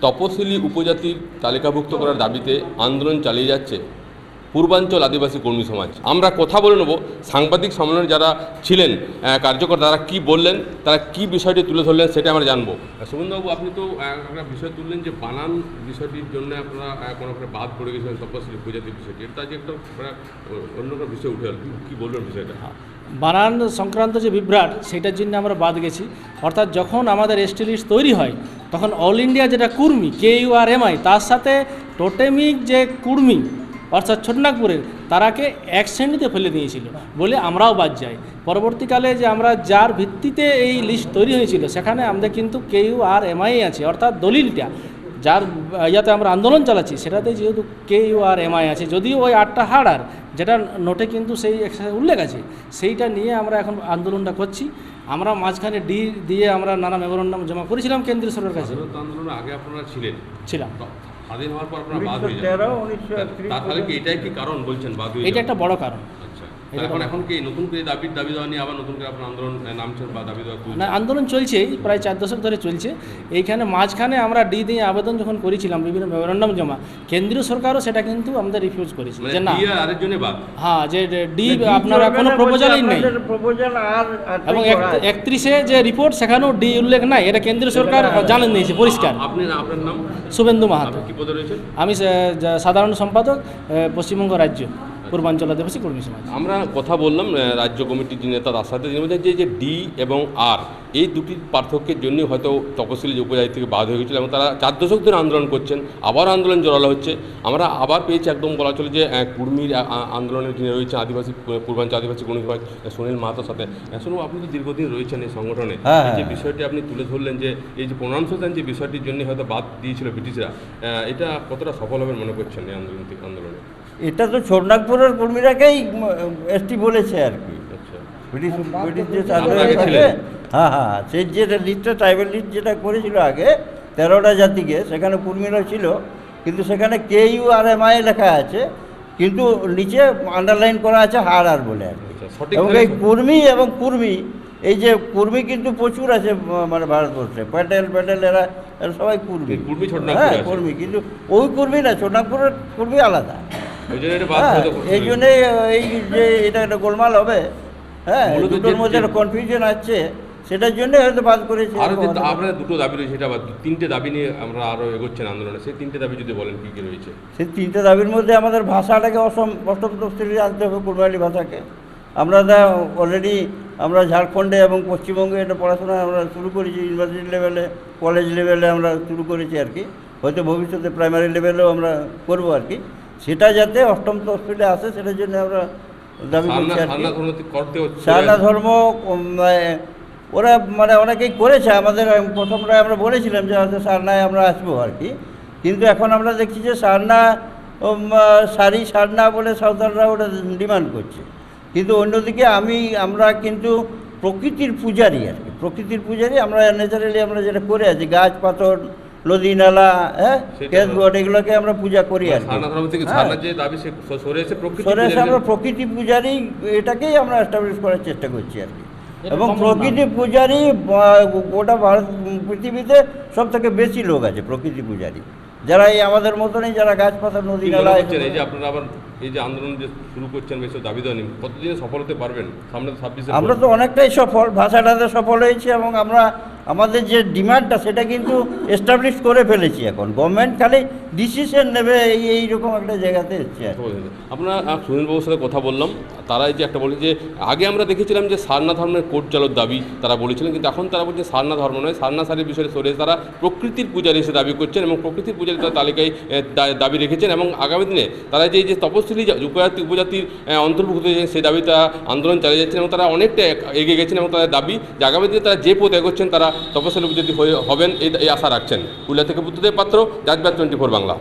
তপশিলি উপজাতির তালিকাভুক্ত করার দাবিতে আন্দোলন চালিয়ে যাচ্ছে। পূর্বাঞ্চল আদিবাসী কর্মী সমাজ। আমরা কথা বলে নেব সাংবাদিক সম্মেলনে যারা ছিলেন কার্যকর তারা কি বললেন তারা কি বিষয়টি তুলে ধরলেন সেটা আমরা জানব। সুমনবাবু আপনি তো একটা বিষয় তুললেন যে বানান বিষয়টির জন্য আপনারা কোনো একটা বাদ পড়ে গেছিলেন তপশিলি উপজাতির বিষয়টি এটা যে একটা মানে, অন্য একটা বিষয় উঠে গেল কি বলবেন বিষয়টা? বানান সংক্রান্ত যে বিভ্রাট সেটার জন্য আমরা বাদ গেছি। অর্থাৎ যখন আমাদের এসটি লিস্ট তৈরি হয় তখন অল ইন্ডিয়া যেটা Kurmi K U R M I তার সাথে টোটেমিক যে কুর্মি অর্থাৎ ছোটনাগপুরের তারাকে এক শ্রেণীতে ফেলে দিয়েছিল বলে আমরাও বাদ যাই। পরবর্তীকালে যে আমরা যার ভিত্তিতে এই লিস্ট তৈরি হয়েছিল সেখানে আমাদের কিন্তু K U R M I আছে অর্থাৎ দলিলটা যার ইয়াতে আমরা আন্দোলন চালাচ্ছি সেটাতে যেহেতু কে ইউ আর এমআই আছে যদিও ওই আটটা হাড় আর যেটা নোটে কিন্তু সেই উল্লেখ আছে সেইটা নিয়ে আমরা এখন আন্দোলনটা করছি। আমরা মাঝখানে ডি দিয়ে আমরা নানা মেমোরান্ডাম জমা করেছিলাম কেন্দ্রীয় সরকারের কাছে। আন্দোলনে আগে আপনারা ছিলেন। ছিলাম। স্বাধীন হওয়ার পর আপনারা বাদ হয়ে যান। তাহলে কি এটাই কি কারণ বলছেন বাদ হয়ে এটা একটা বড় কারণ। এখন এখন কি নতুন করে দাবির দাবি দেওয়া নিয়ে আবার নতুন করে আপনার আন্দোলন নামছেন বা দাবি দেওয়া না আন্দোলন চলছেই প্রায় চার দশক ধরে চলছে। এইখানে মাঝখানে আমরা ডি দিয়ে আবেদন যখন করেছিলাম বিভিন্ন মেমোরান্ডাম জমা কেন্দ্রীয় সরকারও সেটা কিন্তু আমাদের রিফিউজ করেছে মানে যে না। হ্যাঁ যে ডি আপনারা কোনো প্রপোজালই নেই। এবং একত্রিশে যে রিপোর্ট সেখানেও ডি উল্লেখ নাই এটা কেন্দ্রীয় সরকার জানেন দিয়েছে পরিষ্কার। আপনি আপনার নাম? শুভেন্দু মাহাতো। কি পদে রয়েছেন? আমি সাধারণ সম্পাদক পশ্চিমবঙ্গ রাজ্য। পূর্বাঞ্চল আদিবাসী কর্মী সমাজ। আমরা কথা বললাম রাজ্য কমিটির যে নেতা তার সাথে তিনি বলছেন যে যে ডি এবং আর এই দুটি পার্থক্যের জন্যই হয়তো তপশিলি যে উপজাতি থেকে বাদ হয়ে গেছিল এবং তারা চার দশক ধরে আন্দোলন করছেন আবার আন্দোলন জোরালো হচ্ছে। আমরা আবার পেয়েছি একদম বলা চলে যে কুর্মীর আন্দোলনের যিনি রয়েছে আদিবাসী পূর্বাঞ্চল আদিবাসী কর্মী সমাজ সুনীল মাহাতোর সাথে। শুনুন আপনি তো দীর্ঘদিন রয়েছেন এই সংগঠনে। হ্যাঁ, যে হ্যাঁ। বিষয়টি আপনি তুলে ধরলেন যে এই যে প্রণাম প্রণামসদান যে বিষয়টির জন্য হয়তো বাদ দিয়েছিল ব্রিটিশরা এটা কতটা সফল হবে মনে করছেন এই আন্দোলন থেকে- আন্দোলনে? এটা তো ছোটনাগপুরের কর্মীরাকেই এসটি বলেছে আর কি। আচ্ছা। ব্রিটিশ ব্রিটিশ যে? হ্যাঁ হ্যাঁ হ্যাঁ সেই যে লিস্টটা ট্রাইবেল লিস্ট যেটা করেছিল আগে তেরোটা জাতিকে সেখানে কুর্মীরা ছিল কিন্তু সেখানে K U R M I লেখা আছে কিন্তু নিচে আন্ডারলাইন করা আছে হার আর বলে আর কি। আচ্ছা, এবং এই কুর্মী এবং কুর্মী এই যে কুর্মী কিন্তু প্রচুর আছে মানে ভারতবর্ষে প্যাটেল প্যাটেল এরা এরা সবাই কুর্মী। কুর্মী হ্যাঁ। কুর্মী কিন্তু ওই কুর্মী না ছোটনাগপুরের কুর্মী আলাদা। জন্য এটা বাদ হ্যাঁ এই জন্যে এই যে এটা একটা গোলমাল হবে। হ্যাঁ দুটোর মধ্যে যে- কনফিউশন আছে সেটার জন্যই হয়তো বাদ করেছে আরও যে। আপনার দুটো দাবি রয়েছে সেটা আবার তিনটে দাবি নিয়ে আমরা আরও এগোচ্ছেন আন্দোলনে। সেই তিনটে দাবি যদি বলেন কি কি রয়েছে? সেই তিনটে দাবির মধ্যে আমাদের ভাষাটাকে অসম অষ্টম তফসিলি আনতে হবে কুরবালি ভাষাকে। আমরা অলরেডি আমরা ঝাড়খণ্ডে এবং পশ্চিমবঙ্গে এটা পড়াশোনা আমরা শুরু করেছি ইউনিভার্সিটি লেভেলে কলেজ লেভেলে আমরা শুরু করেছি আর কি। হয়তো ভবিষ্যতে প্রাইমারি লেভেলেও আমরা করব আর কি। সেটা যাতে অষ্টম তফসিলে আসে সেটার জন্য আমরা দাবি করছি সারনা ধর্ম আহ, ওরা মানে অনেকেই করেছে আমাদের প্রথমরা আমরা বলেছিলাম যে হয়তো সারনায় আমরা আসব আর কি। কিন্তু এখন আমরা দেখছি যে সারনা সারি সারনা বলে সাঁওতালরা ওটা ডিমান্ড করছে। কিন্তু অন্যদিকে আমি আমরা কিন্তু প্রকৃতির পূজারি আর কি। প্রকৃতির পূজারি আমরা ন্যাচারালি আমরা যেটা করে আছি গাছ পাথর নদী নালা হ্যাঁ? সেটা- এগুলোকে আমরা পূজা করি আর হ্যাঁ। সারনা যে দাবি সে সরে এসে আমরা প্রকৃতি পূজারি এটাকেই আমরা এস্টাবলিশ করার চেষ্টা করছি আর কি। এবং প্রকৃতি পূজারি আহ, গোটা ভারত পৃথিবীতে সব থেকে বেশি লোক আছে প্রকৃতি পূজারি। যারা এই আমাদের মতনই যারা গাছপাতা নদী নালা এই যে আপনারা আবার এই যে আন্দোলন যে শুরু করছেন বেশ দাবি দেওয়া নিয়ে কতদিনে সফল হতে পারবেন? সামনে ছাব্বিশে আমরা তো অনেকটাই সফল ভাষাটাতে সফল হয়েছি এবং আমরা আমাদের যে ডিমান্ডটা, সেটা কিন্তু এস্টাবলিশ করে ফেলেছি এখন। গভর্নমেন্ট খালি ডিসিশন নেবে, এই এইরকম একটা জায়গাতে এসছে। আপনার সুনীলবাবুর সাথে কথা বললাম। তারা যে একটা বলে যে, আগে আমরা দেখেছিলাম যে সারনা ধর্মের কোর্ট চালুর দাবি তারা বলেছিলেন, কিন্তু এখন তারা বলছে সারনা ধর্ম নয় সারনা সারির বিষয়ে সরে তারা প্রকৃতির পূজারি হিসেবে দাবি করছেন এবং প্রকৃতির পূজারি তারা তালিকায় দাবি রেখেছেন এবং আগামী দিনে তারা যে যে তপশিলি উপজাতি, উপজাতির অন্তর্ভুক্ত হয়েছে সেই দাবি তারা আন্দোলন চালিয়ে যাচ্ছেন এবং তারা অনেকটা এগিয়ে গেছেন এবং তাদের দাবি যে আগামী দিনে তারা যে পথ এগোচ্ছেন তারা তপশিলি উপজাতি হবেন এই আশা রাখছেন। পুরুলিয়া থেকে বুদ্ধদেব পাত্র জাজবাদ টোয়েন্টি ফোর বাংলা।